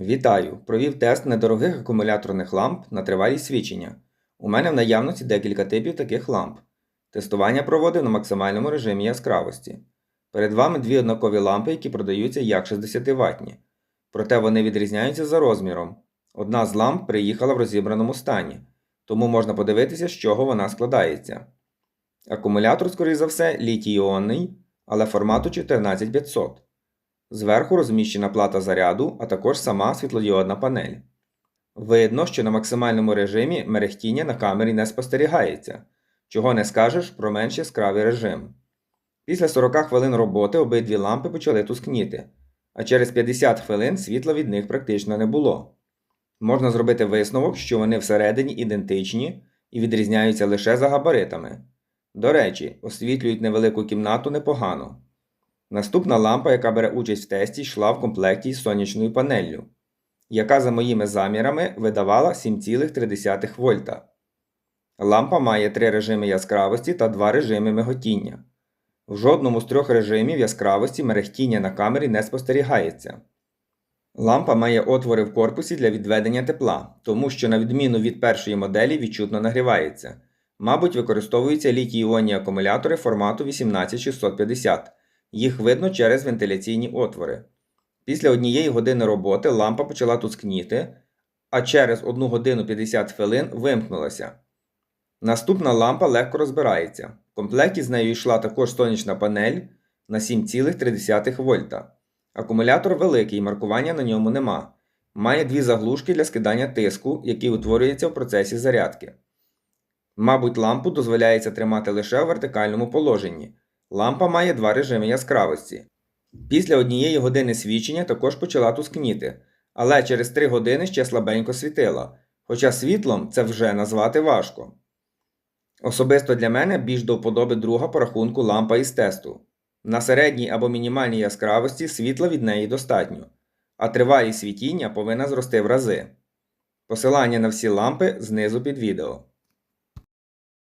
Вітаю! Провів тест недорогих акумуляторних ламп на тривалість свідчення. У мене в наявності декілька типів таких ламп. Тестування проводив на максимальному режимі яскравості. Перед вами дві однакові лампи, які продаються як 60 ватні. Проте вони відрізняються за розміром. Одна з ламп приїхала в розібраному стані, тому можна подивитися, з чого вона складається. Акумулятор, скоріш за все, літій-іонний, але формату 14500. Зверху розміщена плата заряду, а також сама світлодіодна панель. Видно, що на максимальному режимі мерехтіння на камері не спостерігається, чого не скажеш про менш яскравий режим. Після 40 хвилин роботи обидві лампи почали тускніти, а через 50 хвилин світла від них практично не було. Можна зробити висновок, що вони всередині ідентичні і відрізняються лише за габаритами. До речі, освітлюють невелику кімнату непогано. Наступна лампа, яка бере участь в тесті, йшла в комплекті із сонячною панеллю, яка за моїми замірами видавала 7,3 вольта. Лампа має три режими яскравості та два режими миготіння. В жодному з трьох режимів яскравості мерехтіння на камері не спостерігається. Лампа має отвори в корпусі для відведення тепла, тому що, на відміну від першої моделі, відчутно нагрівається. Мабуть, використовуються літій-іонні акумулятори формату 18650. Їх видно через вентиляційні отвори. Після однієї години роботи лампа почала тускніти, а через 1 годину 50 хвилин вимкнулася. Наступна лампа легко розбирається. В комплекті з нею йшла також сонячна панель на 7,3 вольта. Акумулятор великий, маркування на ньому нема. Має дві заглушки для скидання тиску, який утворюється в процесі зарядки. Мабуть, лампу дозволяється тримати лише у вертикальному положенні. Лампа має два режими яскравості. Після однієї години свічення також почала тускніти, але через 3 години ще слабенько світила, хоча світлом це вже назвати важко. Особисто для мене більш до вподоби друга по рахунку лампа із тесту. На середній або мінімальній яскравості світла від неї достатньо, а тривалість світіння повинна зрости в рази. Посилання на всі лампи знизу під відео.